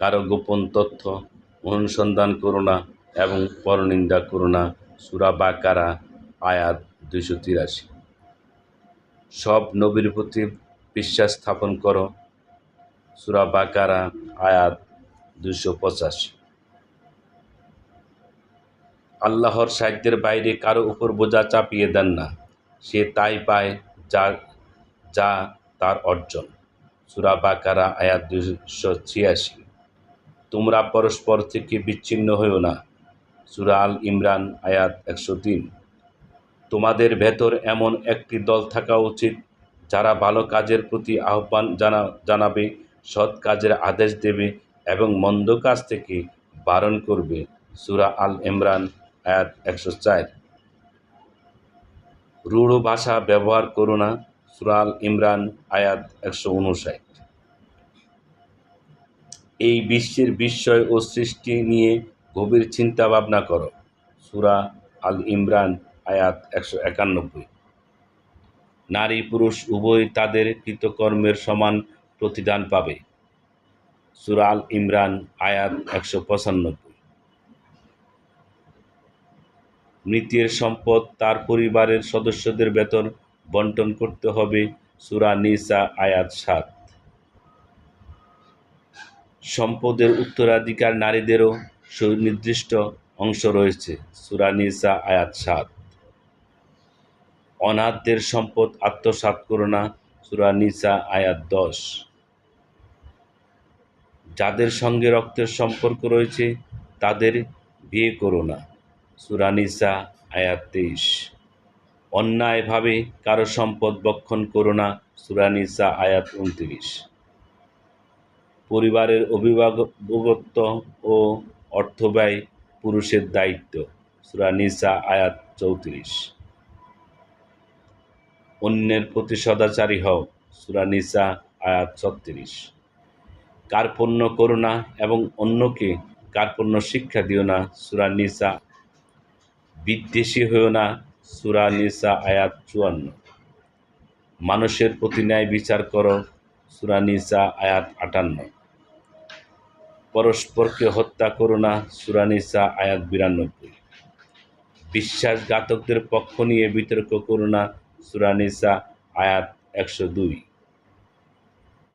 কারও গোপন তথ্য অনুসন্ধান করো না এবং পরনিন্দা করো না। সুরা বাকারা, আয়াত দুইশো তিরাশি। সব নবীর প্রতি বিশ্বাস স্থাপন করো। সুরা বাকারা, আয়াত দুইশো পঁচাশি। আল্লাহর সাহিত্যের বাইরে কারও উপর বোঝা চাপিয়ে দেন না। সে তাই পায় যা যা তার অর্জন। সুরা বাকারা, আয়াত দুইশো ছিয়াশি। তোমরা পরস্পর থেকে বিচ্ছিন্ন হইও না। সুরা আল ইমরান, আয়াত একশো তিন। তোমাদের ভেতর এমন একটি দল থাকা উচিত, যারা ভালো কাজের প্রতি আহ্বান জানা জানাবে, সৎ কাজের আদেশ দেবে এবং মন্দ কাজ থেকে বারণ করবে। সুরা আল ইমরান, আয়াত একশো চার। রূঢ় ভাষা ব্যবহার করো না। সুরা আল ইমরান, আয়াত একশো উনষাট। এই বিশ্বের বিস্ময় ও সৃষ্টি নিয়ে গভীর চিন্তা ভাবনা করো। সুরা আল ইমরান, আয়াত একশো একানব্বই। নারী পুরুষ উভয় তাদের কৃতকর্মের সমান প্রতিদান পাবে। সুরা আল ইমরান, আয়াত একশো পঁচানব্বই। মৃতের সম্পদ তার পরিবারের সদস্যদের বেতন বন্টন করতে হবে। সুরা নিসা, আয়াত সাত। সম্পদের উত্তরাধিকার নারীদেরও সুনির্দিষ্ট অংশ রয়েছে। সুরা নিসা আয়াত সাত। অনাথদের সম্পদ আত্মসাৎ করো না সুরানিসা আয়াত দশ। যাদের সঙ্গে রক্তের সম্পর্ক রয়েছে, তাদের বিয়ে করো না সুরানিসা আয়াত তেইশ। অন্যায়ভাবে কারও সম্পদ বক্ষণ করো না সুরানিসা আয়াত উনত্রিশ। পরিবারের অভিভাবকত্ব ও অর্থব্যয় পুরুষের দায়িত্ব। সুরা নিসা আয়াত চৌত্রিশ। অন্যের প্রতি সদাচারী হও, সুরা নিসা আয়াত ছত্রিশ। কার্পণ্য করো না এবং অন্যকে কার্পণ্য শিক্ষা দিও না, সুরা নিসা। বিদ্বেষী হয়েও না, সুরা নিসা আয়াত চুয়ান্ন। মানুষের প্রতি ন্যায় বিচার করো, সুরা নিসা আয়াত আটান্ন। পরস্পরকে হত্যা করো না, সুরা নিসা আয়াত বিরানব্বই। বিশ্বাসঘাতকদের পক্ষ নিয়ে বিতর্ক করো না, সুরা নিসা আয়াত একশো দুই।